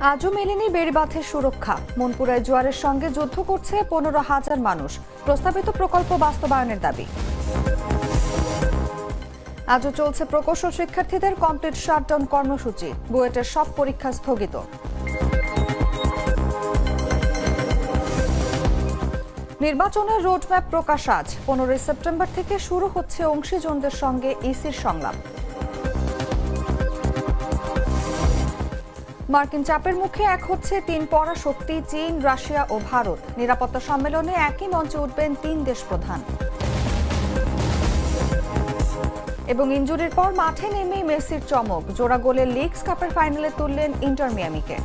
আজও মেলেনি বেড়িবাঁধের সুরক্ষা। মনপুরায় জোয়ারের সঙ্গে যুদ্ধ করছে পনেরো হাজার মানুষ। প্রস্তাবিত প্রকল্প বাস্তবায়নের দাবি। আজও চলছে প্রকৌশল শিক্ষার্থীদের কমপ্লিট শাটডাউন কর্মসূচি। বুয়েটের সব পরীক্ষা স্থগিত। নির্বাচনের রোডম্যাপ প্রকাশ আজ। পনেরোই সেপ্টেম্বর থেকে শুরু হচ্ছে অংশীজনদের সঙ্গে ইসির সংলাপ। মার্কিন চাপের মুখে এক হচ্ছে তিন পরাশক্তি চীন, রাশিয়া ও ভারত। নিরাপত্তা সম্মেলনে একই মঞ্চে উঠবেন তিন দেশ প্রধান এবং ইঞ্জুরির পর মাঠে নেমেই মেসির চমক। জোড়া গোলে লিগস কাপের ফাইনালে তুললেন ইন্টার মিয়ামিকে।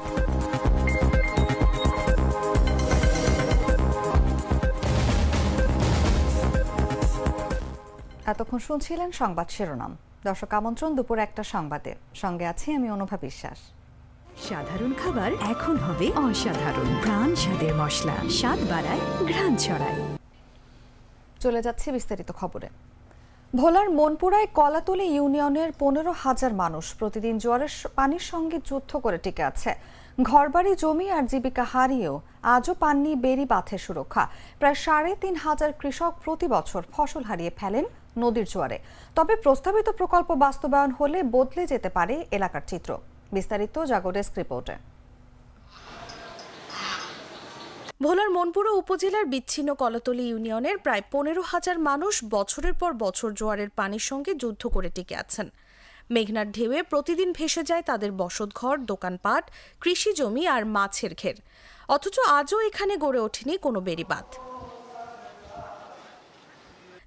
এতক্ষণ শুনছিলেন সংবাদ শিরোনাম। দর্শক আমন্ত্রণ দুপুর একটা সংবাদে। সঙ্গে আছি আমি অনুভা বিশ্বাস। সাধারণ খাবার এখন হবে অসাধারণ। প্রাণ স্বাদের মশলা, স্বাদ বাড়ায়, ঘ্রাণ ছড়ায়। চলে যাচ্ছে বিস্তারিত খবরে। ভোলার মনপুরায় কলাতলি ইউনিয়নের পনেরো হাজার মানুষ প্রতিদিন জোয়ারের পানির সঙ্গে যুদ্ধ করে টিকে আছে। ঘরবাড়ি, জমি আর জীবিকা হারিয়েও আজও পাননি বেরি বাঁধের সুরক্ষা। প্রায় সাড়ে তিন হাজার কৃষক প্রতি বছর ফসল হারিয়ে ফেলেন নদীর জোয়ারে। তবে প্রস্তাবিত প্রকল্প বাস্তবায়ন হলে বদলে যেতে পারে এলাকার চিত্র। বিস্তারিত জাগরেস্ক রিপোর্টে। ভোলার মনপুরা উপজেলার বিচ্ছিন্ন কলাতলি ইউনিয়নের প্রায় পনেরো হাজার মানুষ বছরের পর বছর জোয়ারের পানির সঙ্গে যুদ্ধ করে টিকে আছেন। মেঘনার ঢেউয়ে প্রতিদিন ভেসে যায় তাদের বসতঘর, দোকানপাট, কৃষি জমি আর মাছের ঘের অথচ আজও এখানে গড়ে ওঠেনি কোনো বেড়িবাঁধ।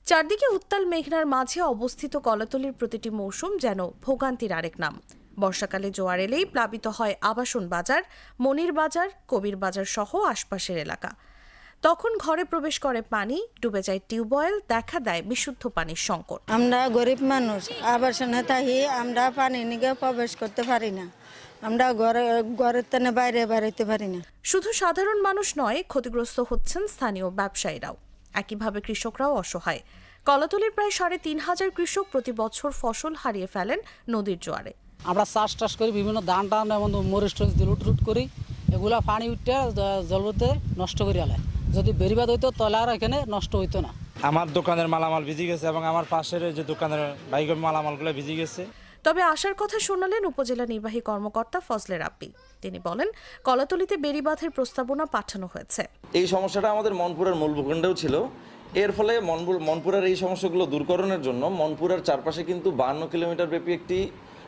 চারদিকে উত্তাল মেঘনার মাঝে অবস্থিত কলাতলির প্রতিটি মৌসুম যেন ভোগান্তির আরেক নাম। বর্ষাকালে জোয়ার এলেই প্লাবিত হয় আবাসন বাজার মনির বাজার কবির বাজার সহ আশপাশের এলাকা। তখন ঘরে প্রবেশ করে পানি ডুবে যায় টিউবওয়েল দেখা দেয় বিশুদ্ধ পানির সংকট। আমরা গরিব মানুষ আবাসনে থাকি আমরা পানি নিগে প্রবেশ করতে পারি না। আমরা ঘরে ঘরের তেনে বাইরে বেরোতে পারি না। শুধু সাধারণ মানুষ নয় ক্ষতিগ্রস্ত হচ্ছেন স্থানীয় ব্যবসায়ীরাও। একইভাবে কৃষকরাও অসহায়। কলাতলির প্রায় সাড়ে তিন হাজার কৃষক প্রতি বছর ফসল হারিয়ে ফেলেন নদীর জোয়ারে। আমরা চাষ টাস করি বিভিন্ন ধান টান এমন মরিচ টরিচ দিয়ে লুট লুট করি। এগুলা পানি উঠে জলতে নষ্ট করে আলে। যদি বেরিবাদ হইতো তাহলে আর এখানে নষ্ট হইতো না। আমার দোকানের মালামাল ভিজে গেছে এবং আমার পাশের যে দোকানের বাইকের মালামালগুলো ভিজে গেছে। তবে আসার কথা শোনালেন উপজেলা নির্বাহী কর্মকর্তা ফজলে রাব্বি। তিনি বলেন কলাতলিতে বেড়িবাঁধের প্রস্তাবনা পাঠানো হয়েছে। এই সমস্যাটা আমাদের মনপুরের মূল ভূখণ্ডেও ছিল। এর ফলে মনপুর মনপুরের এই সমস্যাগুলো দূরকরণের জন্য মনপুরের চারপাশে কিন্তু বান্ন কিলোমিটার ব্যাপী একটি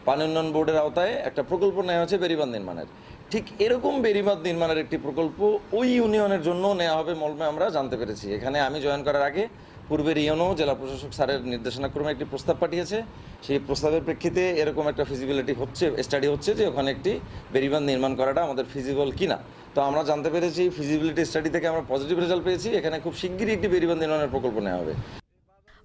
পানি উন্নয়ন বোর্ডের আওতায় একটা প্রকল্প নেওয়া হয়েছে বেরিবাঁধ নির্মাণের। ঠিক এরকম বেরিবাঁধ নির্মাণের একটি প্রকল্প ওই ইউনিয়নের জন্য নেওয়া হবে মলমে আমরা জানতে পেরেছি। এখানে আমি জয়েন করার আগে পূর্বের ইউনো জেলা প্রশাসক স্যারের নির্দেশনাক্রমে একটি প্রস্তাব পাঠিয়েছে। সেই প্রস্তাবের প্রেক্ষিতে এরকম একটা ফিজিবিলিটি হচ্ছে স্টাডি হচ্ছে যে ওখানে একটি বেরিবাঁধ নির্মাণ করাটা আমাদের ফিজিবল কিনা। তো আমরা জানতে পেরেছি ফিজিবিলিটি স্টাডি থেকে আমরা পজিটিভ রেজাল্ট পেয়েছি। এখানে খুব শিগগিরই একটি বেরিবাঁধ নির্মাণের প্রকল্প নেওয়া হবে।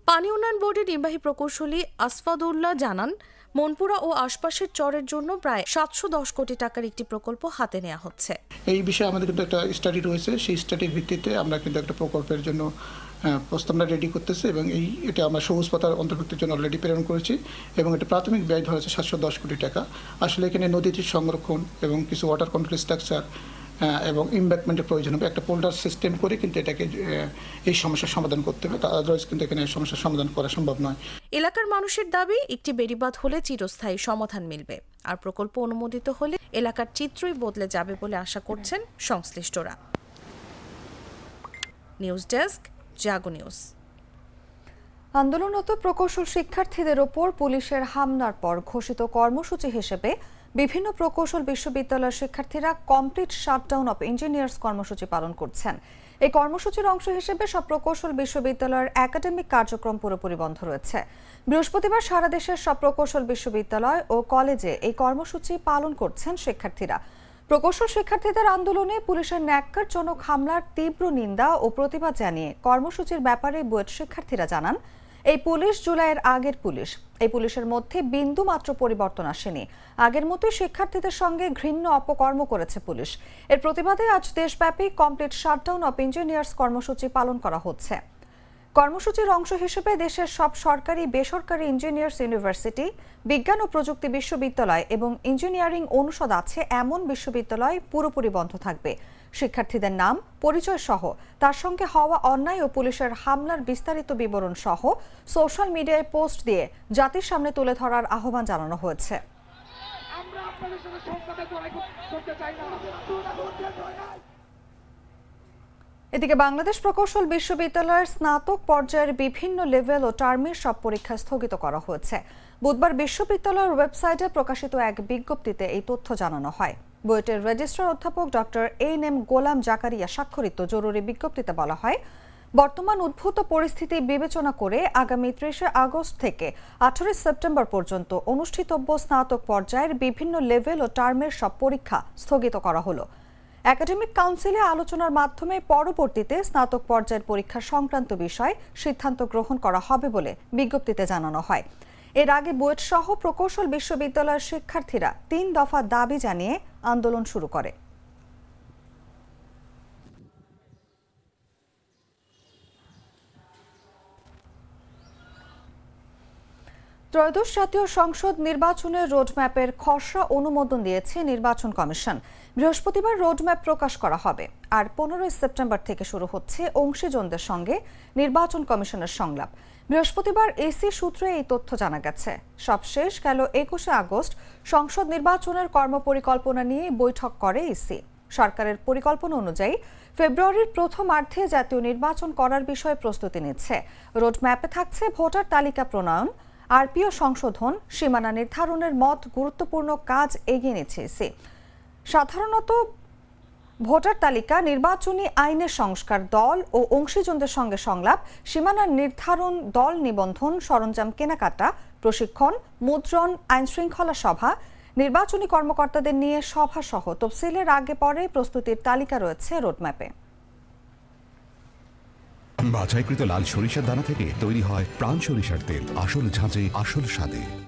পানি উন্নয়ন বোর্ডের নির্বাহী প্রকৌশলী আসফাদুল্লাহ জানান মনপুরা ও আশপাশের চরের জন্য প্রায় সাতশো দশ কোটি টাকার একটি প্রকল্প হাতে নেওয়া হচ্ছে। এই বিষয়ে আমাদের কিন্তু একটা স্টাডি রয়েছে। সেই স্টাডির ভিত্তিতে আমরা কিন্তু একটা প্রকল্পের জন্য প্রস্তাবনা রেডি করতেছি এবং এই, এটা আমরা সবুজ পাতার অন্তর্ভুক্তির জন্য অলরেডি প্রেরণ করেছি এবং এটা প্রাথমিক ব্যয় ধরা হচ্ছে সাতশো দশ কোটি টাকা। আসলে এখানে নদীটির সংরক্ষণ এবং কিছু ওয়াটার কন্ট্রোল স্ট্রাকচার এবং ইমব্যাকমেন্টের প্রয়োজন হবে। একটা পোল্ডার সিস্টেম করে কিন্তু এটাকে এই সমস্যার সমাধান করতে হবে। আদারওয়াইজ কিন্তু এখানে সমস্যার সমাধান করা সম্ভব নয়। এলাকার মানুষের দাবি একটি বেড়িবাঁধ হলে চিরস্থায়ী সমাধান মিলবে। আর প্রকল্প অনুমোদিত হলে এলাকার চিত্রই বদলে যাবে বলে আশা করছেন সংশ্লিষ্টরা। নিউজ ডেস্ক জাগো নিউজ আন্দোলনরত প্রকৌশল শিক্ষার্থীদের ওপর পুলিশের হামলার পর ঘোষিত কর্মসূচি হিসেবে বিভিন্ন প্রকৌশল বিশ্ববিদ্যালয়ের শিক্ষার্থীরা কমপ্লিট শাটডাউন অফ ইঞ্জিনিয়ার্স কর্মসূচি পালন করছেন। এই কর্মসূচির অংশ হিসেবে সব প্রকৌশল বিশ্ববিদ্যালয়ের একাডেমিক কার্যক্রম পুরোপুরি বন্ধ রয়েছে। বৃহস্পতিবার সারা দেশের সব প্রকৌশল বিশ্ববিদ্যালয় ও কলেজে এই কর্মসূচি পালন করছেন শিক্ষার্থীরা। প্রকৌশল শিক্ষার্থীদের আন্দোলনে পুলিশের ন্যাক্কারজনক হামলার তীব্র নিন্দা ও প্রতিবাদ জানিয়ে কর্মসূচির ব্যাপারে বুয়েট শিক্ষার্থীরা জানান এই পুলিশ জুলাইয়ের আগের পুলিশ। এই পুলিশের মধ্যে বিন্দু মাত্র পরিবর্তন আসেনি। আগের মতোই শিক্ষার্থীদের সঙ্গে ঘৃণ্য অপকর্ম করেছে পুলিশ। এর প্রতিবাদে আজ দেশব্যাপী কমপ্লিট শাটডাউন অফ ইঞ্জিনিয়ার্স কর্মসূচি পালন করা হচ্ছে। কর্মসূচির অংশ হিসেবে দেশের সব সরকারি, বেসরকারি ইঞ্জিনিয়ার্স ইউনিভার্সিটি, বিজ্ঞান ও প্রযুক্তি বিশ্ববিদ্যালয় এবং ইঞ্জিনিয়ারিং অনুষদ আছে এমন বিশ্ববিদ্যালয় পুরোপুরি বন্ধ থাকবে। শিক্ষার্থীদের নাম পরিচয় সহ তার সঙ্গে হওয়া অন্যায় ও পুলিশের হামলার বিস্তারিত বিবরণ সহ সোশ্যাল মিডিয়ায় পোস্ট দিয়ে জাতির সামনে তুলে ধরার আহ্বান জানানো হয়েছে। এদিকে বাংলাদেশ প্রকৌশল বিশ্ববিদ্যালয়ের স্নাতক পর্যায়ের বিভিন্ন লেভেল ও টার্মের সব পরীক্ষা স্থগিত করা হয়েছে। বুধবার বিশ্ববিদ্যালয়ের ওয়েবসাইটে প্রকাশিত এক বিজ্ঞপ্তিতে এই তথ্য জানানো হয়। বুয়েটের রেজিস্ট্রার অধ্যাপক ডক্টর এইন এম গোলাম জাকারিয়া স্বাক্ষরিত জরুরি বিজ্ঞপ্তিতে বলা হয়, বর্তমান উদ্ভূত পরিস্থিতি বিবেচনা করে আগামী ত্রিশে আগস্ট থেকে আঠারোই সেপ্টেম্বর পর্যন্ত অনুষ্ঠিতব্য স্নাতক পর্যায়ের বিভিন্ন লেভেল ও টার্মের সব পরীক্ষা স্থগিত করা হলো। একাডেমিক কাউন্সিলে আলোচনার মাধ্যমে পরবর্তীতে স্নাতক পর্যায়ের পরীক্ষা সংক্রান্ত বিষয়ে সিদ্ধান্ত গ্রহণ করা হবে বলে বিজ্ঞপ্তিতে জানানো হয়। এর আগে বুয়েট সহ প্রকৌশল বিশ্ববিদ্যালয়ের শিক্ষার্থীরা তিন দফা দাবি জানিয়ে আন্দোলন শুরু করে। ত্রয়োদশ জাতীয় সংসদ নির্বাচনের রোডম্যাপের খসড়া অনুমোদন দিয়েছে নির্বাচন কমিশন। বৃহস্পতিবার রোডম্যাপ প্রকাশ করা হবে। আর পনেরোই সেপ্টেম্বর থেকে শুরু হচ্ছে অংশীজনদের সঙ্গে নির্বাচন কমিশনের সংলাপ। বৃহস্পতিবার এসি সূত্রে এই তথ্য জানা গেছে। সবশেষ গেল একুশে আগস্ট, সংসদ নির্বাচনের কর্মপরিকল্পনা নিয়ে বৈঠক করে এসি। সরকারের পরিকল্পনা অনুযায়ী ফেব্রুয়ারির প্রথম প্রথমার্ধে জাতীয় নির্বাচন করার বিষয়ে প্রস্তুতি নিচ্ছে। রোডম্যাপে থাকছে ভোটার তালিকা প্রণয়ন। আরপিও সংশোধন, সীমানা নির্ধারণের মত গুরুত্বপূর্ণ কাজ এগিয়ে নিচ্ছে এসি। সাধারণত ভোটার তালিকা, নির্বাচনী আইনের সংস্কার দল ও অংশীজনদের সঙ্গে সংলাপ, সীমানার নির্ধারণ দল নিবন্ধন, সরঞ্জাম কেনাকাটা, প্রশিক্ষণ, মুদ্রণ আইন শৃঙ্খলা সভা, নির্বাচনী কর্মকর্তাদের নিয়ে সভা সহ তফসিলের আগে পরে প্রস্তুতির তালিকা রয়েছে রোডম্যাপে। বাছাইকৃত লাল সরিষার দানা থেকে তৈরি হয় প্রাণ সরিষার তেল। আসল ঝাঁঝে, আসল স্বাদে।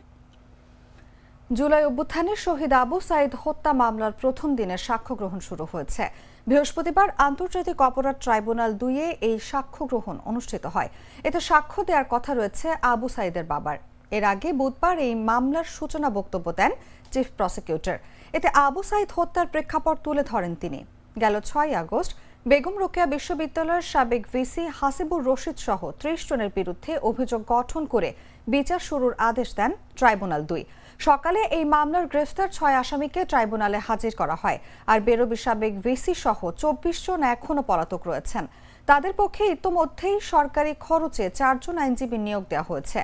জুলাই অভ্যুত্থানের শহীদ আবু সাইদ হত্যা মামলার প্রথম দিনের সাক্ষ্য গ্রহণ শুরু হয়েছে। বৃহস্পতিবার আন্তর্জাতিক অপরাধ ট্রাইব্যুনাল দুইয়ে এই সাক্ষ্য গ্রহণ অনুষ্ঠিত হয়। এতে সাক্ষ্য দেওয়ার কথা রয়েছে আবু সাইদের বাবার। এর আগে বুধবার এই মামলার সূচনা বক্তব্য দেন চিফ প্রসিকিউটর। এতে আবু সাইদ হত্যার প্রেক্ষাপট তুলে ধরেন তিনি। গেল ছয় আগস্ট বেগম রোকেয়া বিশ্ববিদ্যালয়ের সাবেক ভিসি হাসিবুর রশিদ সহ ত্রিশ জনের বিরুদ্ধে অভিযোগ গঠন করে বিচার শুরুর আদেশ দেন ট্রাইব্যুনাল দুই। সকালে এই মামলার গ্রেফতার ছয় আসামিকে ট্রাইব্যুনালে হাজির করা হয়। আর বেরোবি সাবেক ভিসি সহ চব্বিশ জন এখনও পলাতক রয়েছেন। তাদের পক্ষে ইতোমধ্যেই সরকারি খরচে চারজন আইনজীবী নিয়োগ দেওয়া হয়েছে।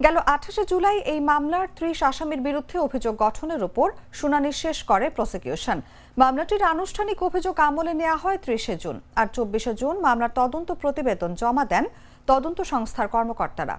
গেল আঠাশে জুলাই এই মামলার ত্রিশ আসামির বিরুদ্ধে অভিযোগ গঠনের উপর শুনানি শেষ করে প্রসিকিউশন। মামলাটির আনুষ্ঠানিক অভিযোগ আমলে নেওয়া হয় ত্রিশে জুন। আর চব্বিশে জুন মামলার তদন্ত প্রতিবেদন জমা দেন তদন্ত সংস্থার কর্মকর্তারা।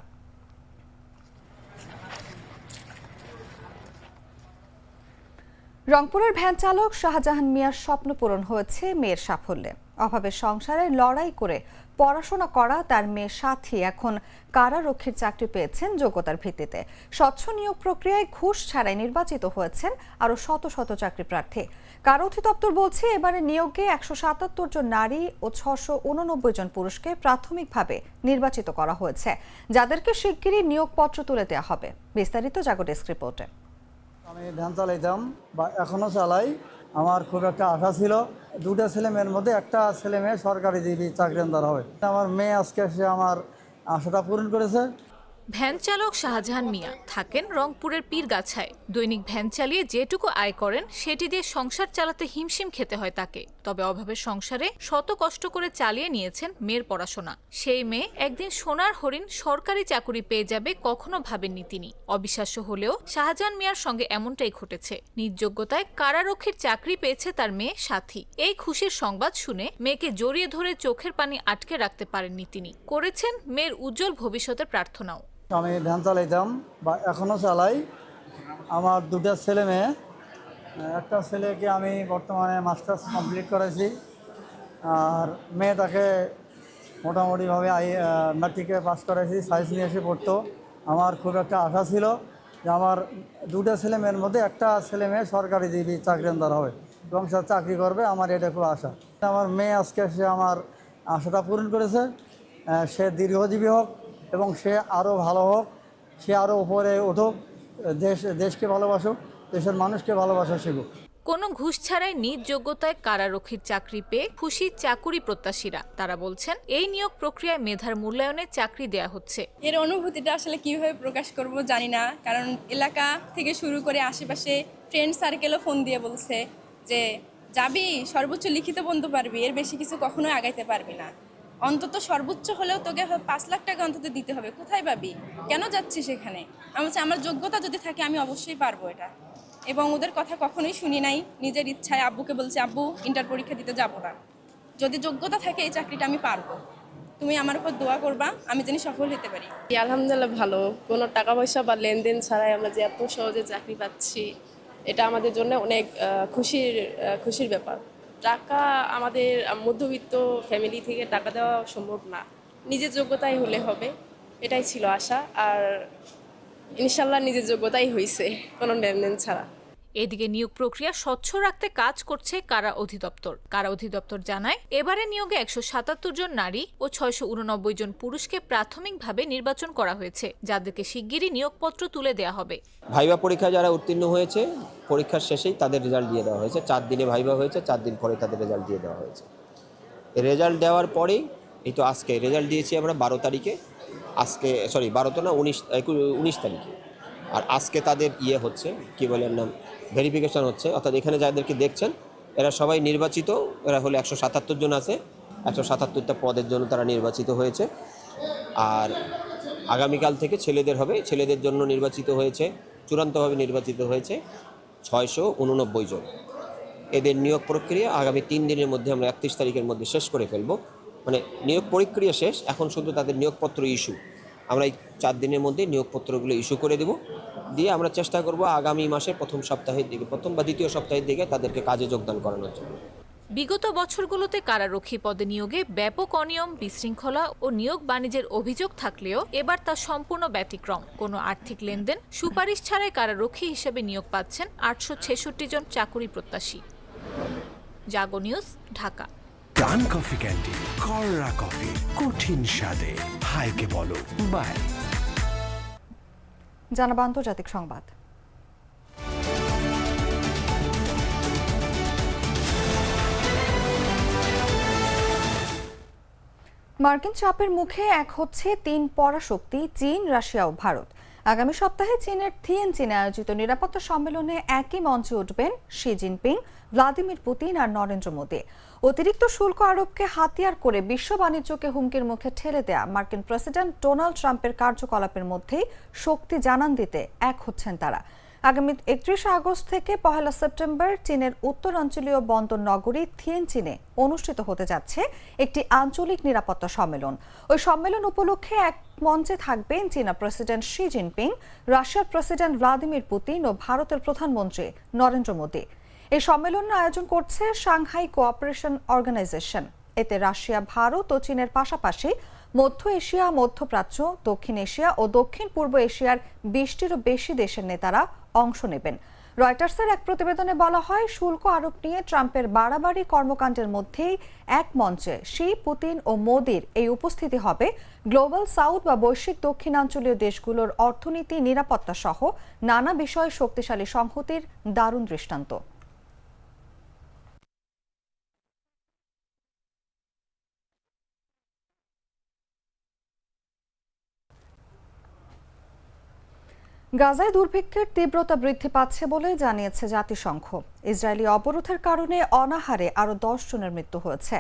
রংপুরের ভ্যান চালক শাহজাহান মিয়ার স্বপ্ন পূরণ হয়েছে মেয়ের সাফল্যে। অভাবের সংসারে লড়াই করে পড়াশোনা করা তার মেয়ের সাথী এখন কারারক্ষীর চাকরি পেয়েছেন যোগ্যতার ভিত্তিতে। স্বচ্ছ নিয়োগ প্রক্রিয়ায় ঘুষ ছাড়াই নির্বাচিত হয়েছেন আরও শত শত চাকরি প্রার্থী। কার অধিদপ্তর বলছে, এবারে নিয়োগে একশো সাতাত্তর জন নারী ও ছশো উননব্বই জন পুরুষকে প্রাথমিকভাবে নির্বাচিত করা হয়েছে। যাদেরকে শিগগিরই নিয়োগপত্র তুলে দেওয়া হবে। বিস্তারিত জাগো ডেস্ক রিপোর্টে। আমি ধ্যান চালাইতাম বা এখনও চালাই। আমার খুব একটা আশা ছিল। দুটা ছেলে মেয়ের মধ্যে একটা ছেলে মেয়ে সরকারি চাকরি আন্দার হবে আমার মেয়ে আজকে এসে আমার আশাটা পূরণ করেছে। ভ্যান চালক শাহজাহান মিয়া থাকেন রংপুরের পীরগাছায়। দৈনিক ভ্যান চালিয়ে যেটুকু আয় করেন, সেটি দিয়ে সংসার চালাতে হিমশিম খেতে হয় তাকে। তবে অভাবের সংসারে শত কষ্ট করে চালিয়ে নিয়েছেন মেয়ের পড়াশোনা। সেই মেয়ে একদিন সোনার হরিণ সরকারি চাকুরি পেয়ে যাবে কখনো ভাবেননি তিনি। অবিশ্বাস্য হলেও শাহজাহান মিয়ার সঙ্গে এমনটাই ঘটেছে। নির্যোগ্যতায় কারারক্ষীর চাকরি পেয়েছে তার মেয়ে সাথী। এই খুশির সংবাদ শুনে মেয়েকে জড়িয়ে ধরে চোখের পানি আটকে রাখতে পারেননি তিনি। করেছেন মেয়ের উজ্জ্বল ভবিষ্যতের প্রার্থনাও। আমি ভ্যান চালাইতাম বা এখনও চালাই। আমার দুটা ছেলে মেয়ে। একটা ছেলেকে আমি বর্তমানে মাস্টার্স কমপ্লিট করেছি। আর মেয়েটাকে মোটামুটিভাবে আই ম্যাট্রিকে পাস করেছি সায়েন্স নিয়ে এসে পড়তো। আমার খুব একটা আশা ছিল যে আমার দুটো ছেলে মেয়ের মধ্যে একটা ছেলে মেয়ে সরকারি দিবি চাকরি আন্দার হবে এবং সে চাকরি করবে, আমার এটা খুব আশা। আমার মেয়ে আজকে সে আমার আশাটা পূরণ করেছে। সে দীর্ঘজীবী হোক এবং সে আরও ভালো হোক সে আরও উপরে উঠুক দেশ দেশকে ভালোবাসুক দেশের মানুষকে ভালোবাসা শিখুক। কোনো ঘুষ ছাড়াই নিজ যোগ্যতায় কারারক্ষীর চাকরি পেয়ে খুশি চাকুরি প্রত্যাশীরা। তারা বলছেন এই নিয়োগ প্রক্রিয়ায় মেধার মূল্যায়নে চাকরি দেয়া হচ্ছে। এর অনুভূতিটা আসলে কীভাবে প্রকাশ করব জানি না কারণ এলাকা থেকে শুরু করে আশেপাশে ফ্রেন্ড সার্কেলও ফোন দিয়ে বলছে যে যাবি? সর্বোচ্চ লিখিত বন্ধু পারবি এর বেশি কিছু কখনোই আগাইতে পারবি না। অন্তত সর্বোচ্চ হলেও তোকে পাঁচ লাখ টাকা অন্তত দিতে হবে। কোথায় পাবি? কেন যাচ্ছিস সেখানে আমি বলছি, আমার যোগ্যতা যদি থাকে আমি অবশ্যই পারব এটা। এবং ওদের কথা কখনোই শুনি নাই। নিজের ইচ্ছায় আব্বুকে বলছি আব্বু ইন্টার পরীক্ষা দিতে যাব না। যদি যোগ্যতা থাকে এই চাকরিটা আমি পারব। তুমি আমার উপর দোয়া করবা আমি যেন সফল হতে পারি। আলহামদুলিল্লাহ ভালো। কোনো টাকা পয়সা বা লেনদেন ছাড়াই আমরা যে এত সহজে চাকরি পাচ্ছি এটা আমাদের জন্য অনেক খুশির খুশির ব্যাপার। টাকা আমাদের মধ্যবিত্ত ফ্যামিলি থেকে টাকা দেওয়া সম্ভব না। নিজের যোগ্যতাই হলে হবে, এটাই ছিল আশা। আর ইনশাল্লাহ নিজের যোগ্যতাই হয়েছে কোনো লেনদেন ছাড়া। এদিকে নিয়োগ প্রক্রিয়া স্বচ্ছ রাখতে কাজ করছে কারা অধিদপ্তর। কারা অধিদপ্তর জানায় এবারে নিয়োগে একশো সাতাত্তর জন নারী ও ছয়শো উননব্বই জন পুরুষকে প্রাথমিকভাবে নির্বাচন করা হয়েছে, যাদেরকে শিগগিরই নিয়োগপত্র তুলে দেয়া হবে। ভাইবা পরীক্ষা যারা উত্তীর্ণ হয়েছে, পরীক্ষার শেষেই তাদের রেজাল্ট দিয়ে দেওয়া হয়েছে। চার দিনে ভাইবা হয়েছে, চার দিন পরে তাদের রেজাল্ট দিয়ে দেওয়া হয়েছে। রেজাল্ট দেওয়ার পরেই, এই তো আজকে রেজাল্ট দিয়েছি আমরা বারো তারিখে, আজকে সরি বারো তো না, উনিশ উনিশ তারিখে। আর আজকে তাদের ইয়ে হচ্ছে, কি বলেন নাম ভেরিফিকেশন হচ্ছে। অর্থাৎ এখানে যাদেরকে দেখছেন, এরা সবাই নির্বাচিত, এরা হলো একশো সাতাত্তর জন আছে, একশো সাতাত্তরটা পদের জন্য তারা নির্বাচিত হয়েছে। আর আগামীকাল থেকে ছেলেদের হবে, ছেলেদের জন্য নির্বাচিত হয়েছে, চূড়ান্তভাবে নির্বাচিত হয়েছে ছয়শো উননব্বই জন। এদের নিয়োগ প্রক্রিয়া আগামী তিন দিনের মধ্যে আমরা একত্রিশ তারিখের মধ্যে শেষ করে ফেলব। মানে নিয়োগ প্রক্রিয়া শেষ, এখন শুধু তাদের নিয়োগপত্র ইস্যু আমরা এই চার দিনের মধ্যে নিয়োগপত্রগুলো ইস্যু করে দেব। দিয়ে আমরা চেষ্টা করব আগামী মাসের প্রথম সপ্তাহের দিকে প্রথম বা দ্বিতীয় সপ্তাহের দিকে তাদেরকে কাজে যোগদান করানোর জন্য। বিগত বছরগুলোতে কারারক্ষী পদে নিয়োগে ব্যাপক অনিয়ম বিশৃঙ্খলা ও নিয়োগ বাণিজ্যের অভিযোগ থাকলেও এবার তা সম্পূর্ণ ব্যতিক্রম। কোনো আর্থিক লেনদেন সুপারিশ ছাড়াই কারারক্ষী হিসেবে নিয়োগ পাচ্ছেন আটশো ছেষট্টি জন চাকুরি প্রত্যাশী। জাগো নিউজ ঢাকা। কফি কররা কফি কঠিন স্বাদে। হাইকে বলো। বাই। জানাব আন্তর্জাতিক সংবাদ। মার্কিন চাপের মুখে এক হচ্ছে তিন পরাশক্তি, চীন, রাশিয়া ও ভারত। আগামী সপ্তাহে চীনের থিয়েন চীনে আয়োজিত নিরাপত্তা সম্মেলনে একই মঞ্চে উঠবেন শি জিনপিং, ভ্লাদিমির পুতিন আর নরেন্দ্র মোদী। অতিরিক্ত শুল্ক আরোপকে হাতিয়ার করে বিশ্ব বাণিজ্যকে হুমকির মুখে ঠেলে দেয়া। মার্কিন প্রেসিডেন্ট ডোনাল্ড ট্রাম্পের কার্যকলাপের মধ্যেই শক্তি জানান দিতে এক হচ্ছেন তারা। আগামী একত্রিশে আগস্ট থেকে পহেলা সেপ্টেম্বর চীনের উত্তরাঞ্চলীয় বন্দর নগরী থিয়েন চীনে অনুষ্ঠিত হতে যাচ্ছে একটি আঞ্চলিক নিরাপত্তা সম্মেলন। ওই সম্মেলন উপলক্ষে এক মঞ্চে থাকবেন চীনা প্রেসিডেন্ট শি জিনপিং, রাশিয়ার প্রেসিডেন্ট ভ্লাদিমির পুতিন ও ভারতের প্রধানমন্ত্রী নরেন্দ্র মোদী। এই সম্মেলনের আয়োজন করছে সাংহাই কোঅপারেশন অর্গানাইজেশন। এতে রাশিয়া, ভারত ও চীনের পাশাপাশি মধ্য এশিয়া, মধ্যপ্রাচ্য, দক্ষিণ এশিয়া ও দক্ষিণ পূর্ব এশিয়ার বিশটিরও বেশি দেশের নেতারা অংশ নেবেন। রয়টার্সের এক প্রতিবেদনে বলা হয়, শুল্ক আরোপ নিয়ে ট্রাম্পের বাড়াবাড়ি কর্মকাণ্ডের মধ্যেই এক মঞ্চে শি, পুতিন ও মোদির এই উপস্থিতি হবে। গ্লোবাল সাউথ বা বৈশ্বিক দক্ষিণাঞ্চলীয় দেশগুলোর অর্থনীতি নিরাপত্তা সহ নানা বিষয়ে শক্তিশালী সংহতির দারুণ দৃষ্টান্ত। গাজায় দুর্ভিক্ষের তীব্রতা বৃদ্ধি পাচ্ছে বলে জানিয়েছে জাতিসংঘ। ইসরায়েলি অবরোধের কারণে অনাহারে আরও দশ জনের মৃত্যু হয়েছে।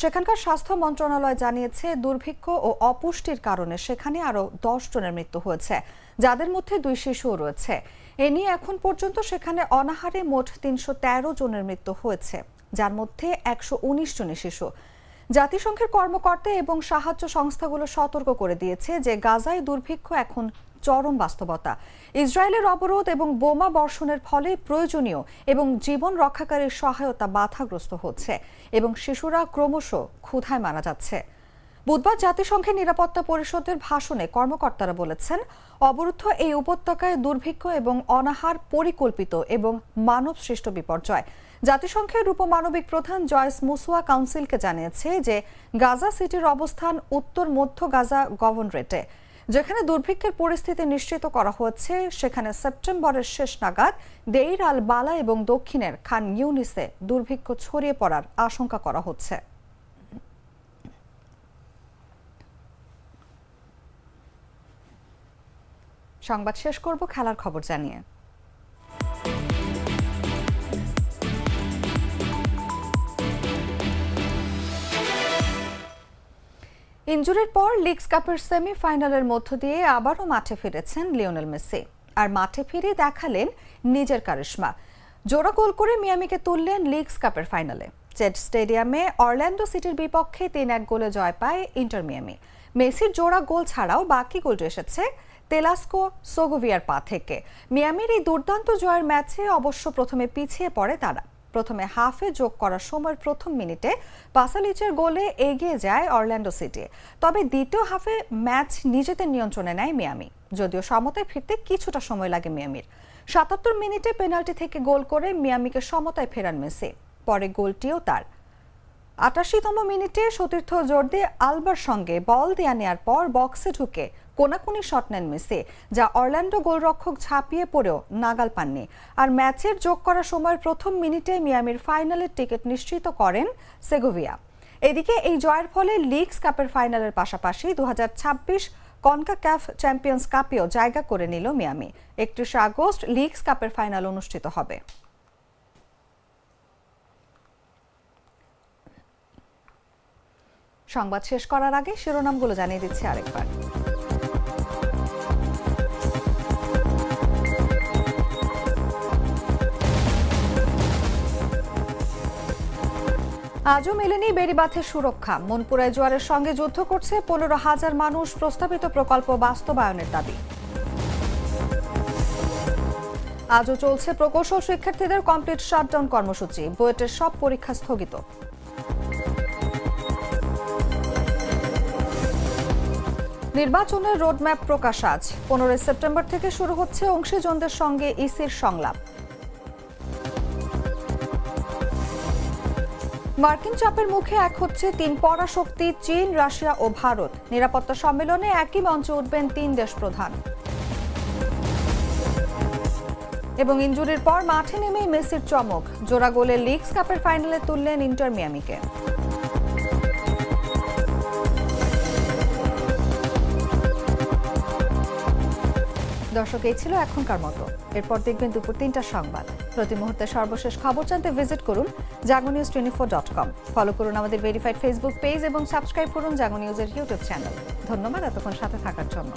সেখানকার স্বাস্থ্য মন্ত্রণালয় জানিয়েছে, দুর্ভিক্ষ ও অপুষ্টির কারণে সেখানে আরও দশ জনের মৃত্যু হয়েছে, যাদের মধ্যে দুই শিশুও রয়েছে। এ নিয়ে এখন পর্যন্ত সেখানে অনাহারে মোট তিনশো তেরো জনের মৃত্যু হয়েছে, যার মধ্যে একশো উনিশ জনের শিশু। জাতিসংঘের কর্মকর্তা এবং সাহায্য সংস্থাগুলো সতর্ক করে দিয়েছে যে গাজায় দুর্ভিক্ষ এখন চরম বাস্তবতা। ইসরায়েলের অবরোধ এবং বোমা বর্ষণের ফলে প্রয়োজনীয় এবং জীবন রক্ষাকারীর সহায়তা বাধাগ্রস্ত হচ্ছে এবং শিশুরা ক্রমশ ক্ষুধায় মারা যাচ্ছে। বুধবার জাতিসংঘের নিরাপত্তা পরিষদের ভাষণে কর্মকর্তারা বলেছেন, অবরুদ্ধ এই উপত্যকায় দুর্ভিক্ষ এবং অনাহার পরিকল্পিত এবং মানব সৃষ্ট বিপর্যয়। জাতিসংঘের উপমানবিক প্রধান জয়েস মুসুয়া কাউন্সিলকে জানিয়েছে যে গাজা সিটির অবস্থান উত্তর মধ্য গাজা গভর্নরেটে। যেখানে দুর্ভিক্ষের পরিস্থিতি নিশ্চিত করা হচ্ছে, সেখানে সেপ্টেম্বরের শেষ নাগাদ দেইর আল বালা এবং দক্ষিণের খান ইউনিসে দুর্ভিক্ষ ছড়িয়ে পড়ার আশঙ্কা করা হচ্ছে। সংবাদ শেষ করব, খেলার খবর জানিয়ে। ইনজুরির পর লিগস কাপের সেমিফাইনালের মধ্য দিয়ে আবারও মাঠে ফিরেছেন লিওনেল মেসি। আর মাঠে ফিরে দেখালেন নিজের কারিশমা। জোড়া গোল করে মিয়ামিকে তুললেন লিগস কাপের ফাইনালে। জেড স্টেডিয়ামে অরল্যান্ডো সিটির বিপক্ষে তিন এক গোলে জয় পায় ইন্টার মিয়ামি। মেসির জোড়া গোল ছাড়াও বাকি গোলটি এসেছে তেলাস্কো সোগোভিয়ার পা থেকে। মিয়ামির এই দুর্দান্ত জয়ের ম্যাচে অবশ্য প্রথমে পিছিয়ে পড়ে তারা। প্রথমে হাফে যোগ করার সময়ের প্রথম মিনিটে পাসালিচের গোলে এগিয়ে যায় অরল্যান্ডো সিটি। তবে দ্বিতীয় হাফে ম্যাচ নিজেদের নিয়ন্ত্রণে নেয় মিয়ামি। যদিও সমতায় ফিরতে কিছুটা সময় লাগে মিয়ামির। সাতাত্তর মিনিটে পেনাল্টি থেকে গোল করে মিয়ামিকে সমতায় ফেরান মেসি। পরে গোলটিও তার। আটাশিতম মিনিটে সতীর্থ জর্দে আলবার সঙ্গে বল দেয়া নেয়ার পর বক্সে ঢুকে কোনাকুনি শট নেন মেসি, যা অরল্যান্ডো গোলরক্ষক ঝাঁপিয়ে পড়েও নাগাল পাননি। আর ম্যাচের যোগ করার সময়ের প্রথম মিনিটে মিয়ামির ফাইনালের টিকিট নিশ্চিত করেন সেগোভিয়া। এদিকে এই জয়ের ফলে লিগস কাপের ফাইনালের পাশাপাশি দু কনকা ক্যাফ চ্যাম্পিয়ন্স কাপেও জায়গা করে নিল মিয়ামি। একত্রিশে আগস্ট লিগস কাপের ফাইনাল অনুষ্ঠিত হবে। সংবাদ শেষ করার আগে শিরোনামগুলো জানিয়ে দিচ্ছি আরেকবার। আজও মেলেনি বেড়িবাঁধের সুরক্ষা। মনপুরায় জোয়ারের সঙ্গে যুদ্ধ করছে পনেরো হাজার মানুষ, প্রস্তাবিত প্রকল্প বাস্তবায়নের দাবি। আজও চলছে প্রকৌশল শিক্ষার্থীদের কমপ্লিট শাটডাউন কর্মসূচি। বুয়েটের সব পরীক্ষা স্থগিত। নির্বাচনের রোডম্যাপ প্রকাশ আজ। পনেরোই সেপ্টেম্বর থেকে শুরু হচ্ছে অংশীজনদের সঙ্গে ইসির সংলাপ। মার্কিন চাপের মুখে এক হচ্ছে তিন পরাশক্তি, চীন, রাশিয়া ও ভারত। নিরাপত্তা সম্মেলনে একই মঞ্চে উঠবেন তিন দেশ প্রধান এবং ইঞ্জুরির পর মাঠে নেমেই মেসির চমক। জোড়া গোলে লিগস কাপের ফাইনালে তুললেন ইন্টার মিয়ামিকে। দর্শক, এই ছিল এখনকার মতো। এরপর দেখবেন দুপুর তিনটার সংবাদ। প্রতি মুহূর্তে সর্বশেষ খবর জানতে ভিজিট করুন Jago news twenty four dot com. Follow করুন আমাদের ভেরিফাইড ফেসবুক পেজ এবং সাবস্ক্রাইব করুন জাগো নিউজের ইউটিউব চ্যানেল। ধন্যবাদ এতক্ষণ সাথে থাকার জন্য।